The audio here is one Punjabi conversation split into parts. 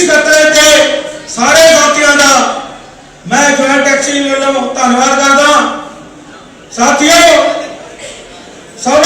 ਸਕੱਤਰ ਤੇ ਸਾਰੇ ਸਾਥੀਆਂ ਦਾ ਮੈਂ ਜੁਆਇੰਟ ਐਕਸ਼ਨ ਵੱਲੋਂ ਧੰਨਵਾਦ ਕਰਦਾ। ਸਾਥੀਓ ਸਭ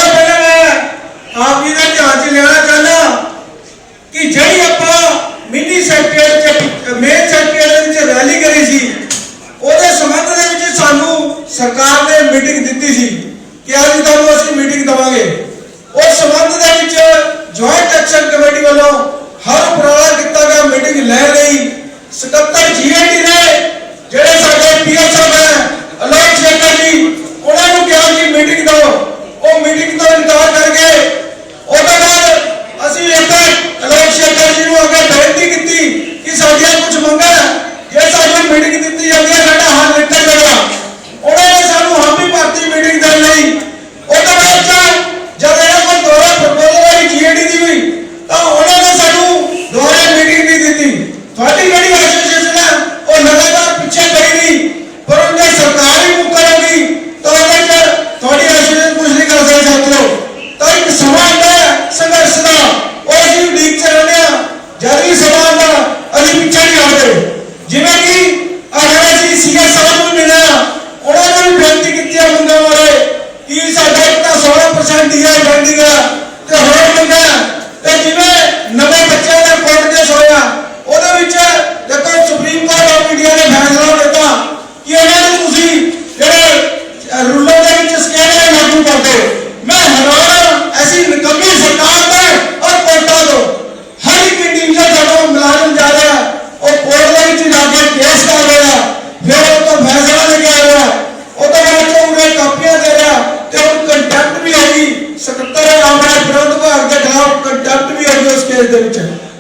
ਤੇਰੇ ਨਾਮ ਦੇ ਵਿਰੋਧ ਭਾਗ ਦੇ ਖਿਲਾਫ ਕੰਟੈਂਪਟ ਵੀ ਅਜੇ ਉਸ ਕੇਸ ਦੇ ਵਿੱਚ।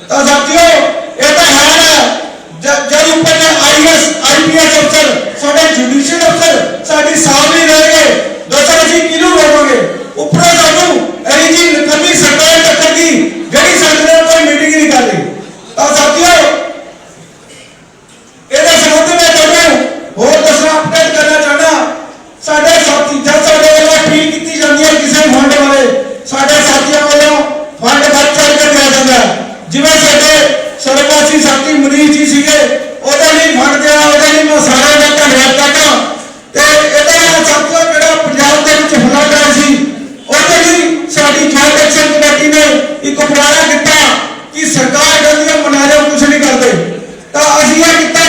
ਤਾਂ ਸਾਥੀਓ, ਇਹ ਤਾਂ ਇੱਕ ਉਪਰਾਲਾ ਕੀਤਾ ਕਿ ਸਰਕਾਰ ਕਹਿੰਦੀ ਹੈ ਮੁਲਾਜ਼ਮ ਕੁਝ ਨਹੀਂ ਕਰਦੇ। ਤਾਂ ਅਸੀਂ ਇਹ ਕੀਤਾ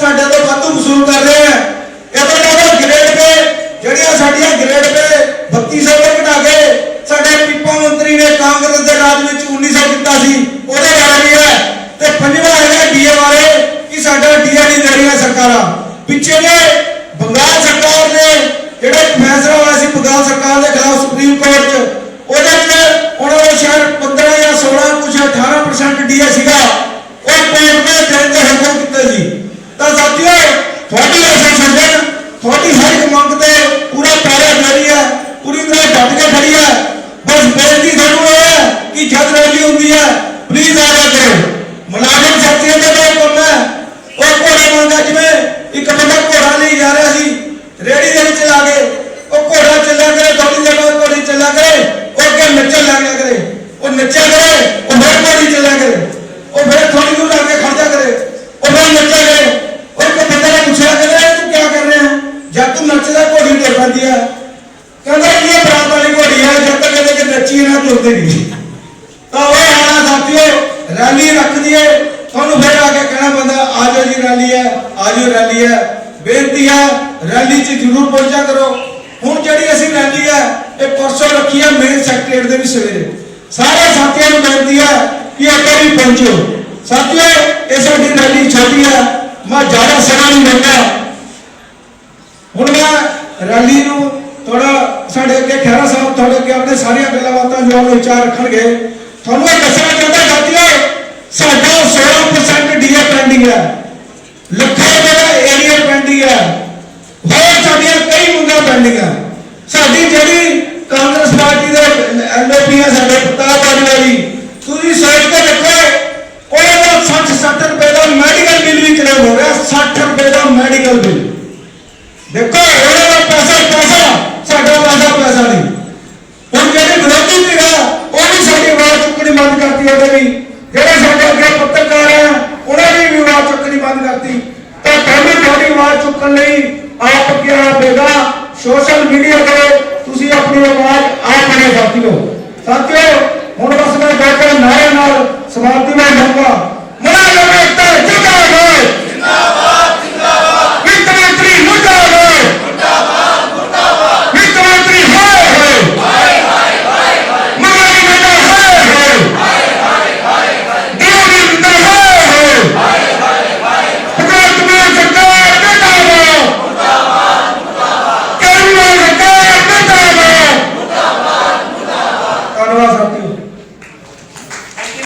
ਸਾਡੇ ਤੋਂ ਵੱਧ ਵਸੂਲ ਕਰ ਰਹੇ ਆ ਇਹ ਤਾਂ ਕਹਿੰਦਾ ਗ੍ਰੇਡ ਤੇ, ਜਿਹੜੀਆਂ ਸਾਡੀਆਂ ਗ੍ਰੇਡ ਤੇ 3200 ਤੋਂ ਘਟਾ ਕੇ ਸਾਡੇ ਪਿੱਪਾ ਮੰਤਰੀ ਨੇ ਕਾਂਗਰਸ ਦੇ ਰਾਜ ਵਿੱਚ 1900 ਕੀਤਾ ਸੀ, ਉਹਦੇ ਬਾਰੇ ਵੀ ਹੈ। ਤੇ ਪੰਜਵਾਂ ਹੈਗਾ ਡੀਏ ਬਾਰੇ, ਕਿ ਸਾਡਾ ਡੀਏ ਨਹੀਂ ਦੇ ਰਹੀਆਂ ਸਰਕਾਰਾਂ। ਪਿੱਛੇ ਨੇ ਰੈਲੀ ਹੈ ਆ ਰੈਲੀ ਹੈ। ਬੇਨਤੀ ਹੈ, ਰੈਲੀ 'ਚ ਜ਼ਰੂਰ ਪਹੁੰਚਿਆ ਕਰੋ। ਹੁਣ ਜਿਹੜੀ ਅਸੀਂ ਰੈਲੀ ਹੈ, ਇਹ ਪਰਸੋਂ ਰੱਖੀ ਹੈ ਮੇਨ ਸੈਕਟਰੀਏਟ ਦੇ ਵੀ ਸਵੇਰੇ। ਸਾਰੇ ਸਾਥੀਆਂ ਨੂੰ ਬੇਨਤੀ ਹੈ ਕਿ ਇੱਕ ਵਾਰੀ ਪਹੁੰਚੋ। ਸਾਥੀਓ, ਇਹ ਸਾਡੀ ਰੈਲੀ ਛੋਟੀ ਹੈ। ਮੈਂ ਜ਼ਿਆਦਾ ਸਮਾਂ ਨਹੀਂ ਲੈਂਦਾ। ਹੁਣ ਮੈਂ ਰੈਲੀ ਨੂੰ ਥੋੜਾ ਸਾਡੇ ਅੱਗੇ ਖਹਿਰਾ ਸਾਹਿਬ, ਤੁਹਾਡੇ ਅੱਗੇ ਆਪਣੇ ਸਾਰੀਆਂ ਗੱਲਾਂ ਬਾਤਾਂ ਜੋ ਆਪਣੇ ਵਿਚਾਰ ਰੱਖਣਗੇ, ਤੁਹਾਨੂੰ ਇਹ ਦੱਸਣਾ ਚਾਹੁੰਦਾ ਸਾਥੀਓ, ਸਾਡਾ 16% ਡੀਏ ਪੈਂਡਿੰਗ ਹੈ। ਲੱਖਾਂ ਰੁਪਏ ਏਰੀਆ ਪੈਂਡਿੰਗ ਹੈ ਹੋਰ ਸਾਡੀਆਂ ਕਈ ਮੁੰਗਾ ਪੈਂਡਿੰਗ ਸਾਡੀ ਜਿਹੜੀ ਕਾਂਗਰਸ ਪਾਰਟੀ ਦੇ ਐਮਪੀ ਹੈ ਸਾਡੇ ਪ੍ਰਤਾਪ ਬਾਜਵਾ ਤੁਸੀਂ ਸੋਚ ਕੇ ਦੇਖੋ ਉਹਨਾਂ ਦਾ 60 70 ਰੁਪਏ ਦਾ ਮੈਡੀਕਲ ਬਿੱਲ ਵੀ ਕਲੇਮ ਹੋ ਰਿਹਾ 60 ਰੁਪਏ ਦਾ ਮੈਡੀਕਲ ਬਿੱਲ ਦੇਖੋ ਉਹਨਾਂ ਦਾ ਪੈਸਾ ਪੈਸਾ, ਸਾਡਾ ਪੈਸਾ ਪੈਸਾ ਨਹੀਂ। ਹੁਣ ਜਿਹੜੇ ਵਿਰੋਧੀ ਧਿਰ ਆ, ਉਹ ਵੀ ਸਾਡੀ ਆਵਾਜ਼ ਚੁੱਕਣੀ ਬੰਦ ਕਰਤੀ ਉਹਦੇ ਵੀ ਜਿਹੜੇ ਸਾਡੇ ਅੱਗੇ ਪੱਤਰਕਾਰ ਆ ਉਹਨਾਂ ਦੀ ਵੀ ਆਵਾਜ਼ ਚੁੱਕਣੀ ਬੰਦ ਕਰਤੀ ਤਾਂ ਪਹਿਲੇ ਤੁਹਾਡੀ ਆਵਾਜ਼ ਚੁੱਕਣ ਲਈ ਆਪ ਅੱਗੇ ਸੋਸ਼ਲ ਮੀਡੀਆ ਤੇ ਤੁਸੀਂ ਆਪਣੀ ਆਵਾਜ਼ ਆਪ ਬਣੇ ਸਾਥੀਓ। ਸਾਥੀਓ, ਹੁਣ ਬਸ ਮੈਂ ਬੈਠਾ ਨਾਰੇ